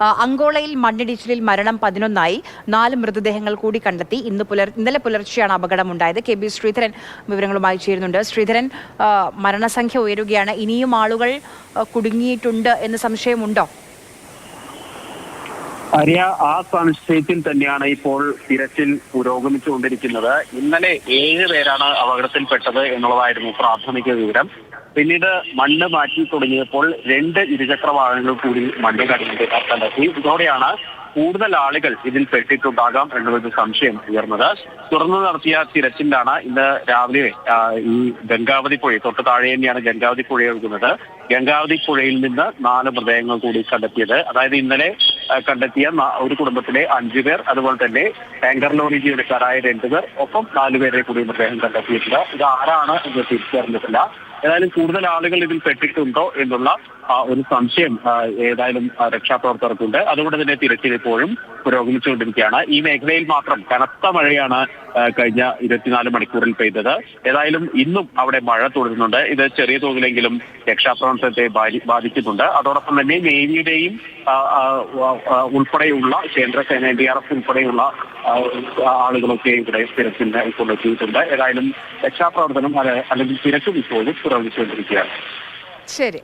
അങ്കോളയിൽ മണ്ണിടിച്ചിലിൽ മരണം പതിനൊന്നായി. നാല് മൃതദേഹങ്ങൾ കൂടി കണ്ടെത്തി. ഇന്ന് പുലർ ഇന്നലെ പുലർച്ചെയാണ് അപകടമുണ്ടായത്. കെ ബി ശ്രീധരൻ വിവരങ്ങളുമായി ചേരുന്നുണ്ട്. ശ്രീധരൻ മരണസംഖ്യ ഉയരുകയാണ്. ഇനിയും ആളുകൾ കുടുങ്ങിയിട്ടുണ്ട് എന്ന് സംശയമുണ്ടോ? ആര്യ ആ സംശയത്തിൽ തന്നെയാണ് ഇപ്പോൾ തിരച്ചിൽ പുരോഗമിച്ചുകൊണ്ടിരിക്കുന്നത്. ഇന്നലെ ഏഴ് പേരാണ് അപകടത്തിൽപ്പെട്ടത് എന്നുള്ളതായിരുന്നു പ്രാഥമിക വിവരം. പിന്നീട് മണ്ണ് മാറ്റി തുടങ്ങിയപ്പോൾ രണ്ട് ഇരുചക്ര വാഹനങ്ങൾ കൂടി മണ്ണ് കടന്നിട്ട് കണ്ടെത്തി ഇതോടെയാണ് കൂടുതൽ ആളുകൾ ഇതിൽ പെട്ടിട്ടുണ്ടാകാം എന്നുള്ളൊരു സംശയം ഉയർന്നത്. തുറന്നു നടത്തിയ തിരച്ചിലാണ് ഇന്ന് രാവിലെ ഈ ഗംഗാവതി പുഴ തൊട്ട് താഴെ തന്നെയാണ് ഗംഗാവതി പുഴ ഒഴുകുന്നത്. ഗംഗാവതി പുഴയിൽ നിന്ന് നാല് മൃതദേഹങ്ങൾ കൂടി കണ്ടെത്തിയത്. അതായത് ഇന്നലെ കണ്ടെത്തിയ ഒരു കുടുംബത്തിലെ അഞ്ചു പേർ അതുപോലെ തന്നെ ടാങ്കർ ലോറി ജീവനക്കാരായ രണ്ടുപേർ ഒപ്പം നാലുപേരെ കൂടി മൃതദേഹം കണ്ടെത്തിയിട്ടുണ്ട്. ഇത് ആരാണ് എന്ന് തിരിച്ചറിഞ്ഞിട്ടില്ല. ഏതായാലും കൂടുതൽ ആളുകൾ ഇതിൽ പെട്ടിട്ടുണ്ടോ എന്നുള്ള ഒരു സംശയം ഏതായാലും രക്ഷാപ്രവർത്തകർക്കുണ്ട്. അതുകൊണ്ട് തന്നെ തിരച്ചിൽ ഇപ്പോഴും പുരോഗമിച്ചുകൊണ്ടിരിക്കുകയാണ്. ഈ മേഖലയിൽ മാത്രം കനത്ത മഴയാണ് കഴിഞ്ഞ ഇരുപത്തിനാല് മണിക്കൂറിൽ പെയ്തത്. ഏതായാലും ഇന്നും അവിടെ മഴ തുടരുന്നുണ്ട്. ഇത് ചെറിയ തോതിലെങ്കിലും രക്ഷാപ്രവർത്തനത്തെ ബാധിച്ചിട്ടുണ്ട് അതോടൊപ്പം തന്നെ നേവിയുടെയും ഉൾപ്പെടെയുള്ള കേന്ദ്രസേന എൻ ഡി ആർ എഫ് ഉൾപ്പെടെയുള്ള ആളുകളൊക്കെ ഇവിടെ തിരച്ചിലിനെ കൊണ്ടെത്തിയിട്ടുണ്ട് ഏതായാലും രക്ഷാപ്രവർത്തനം അല്ല- അല്ലെങ്കിൽ തിരക്കും ഇപ്പോഴും പുരോഗമിച്ചുകൊണ്ടിരിക്കുകയാണ്. ശരി.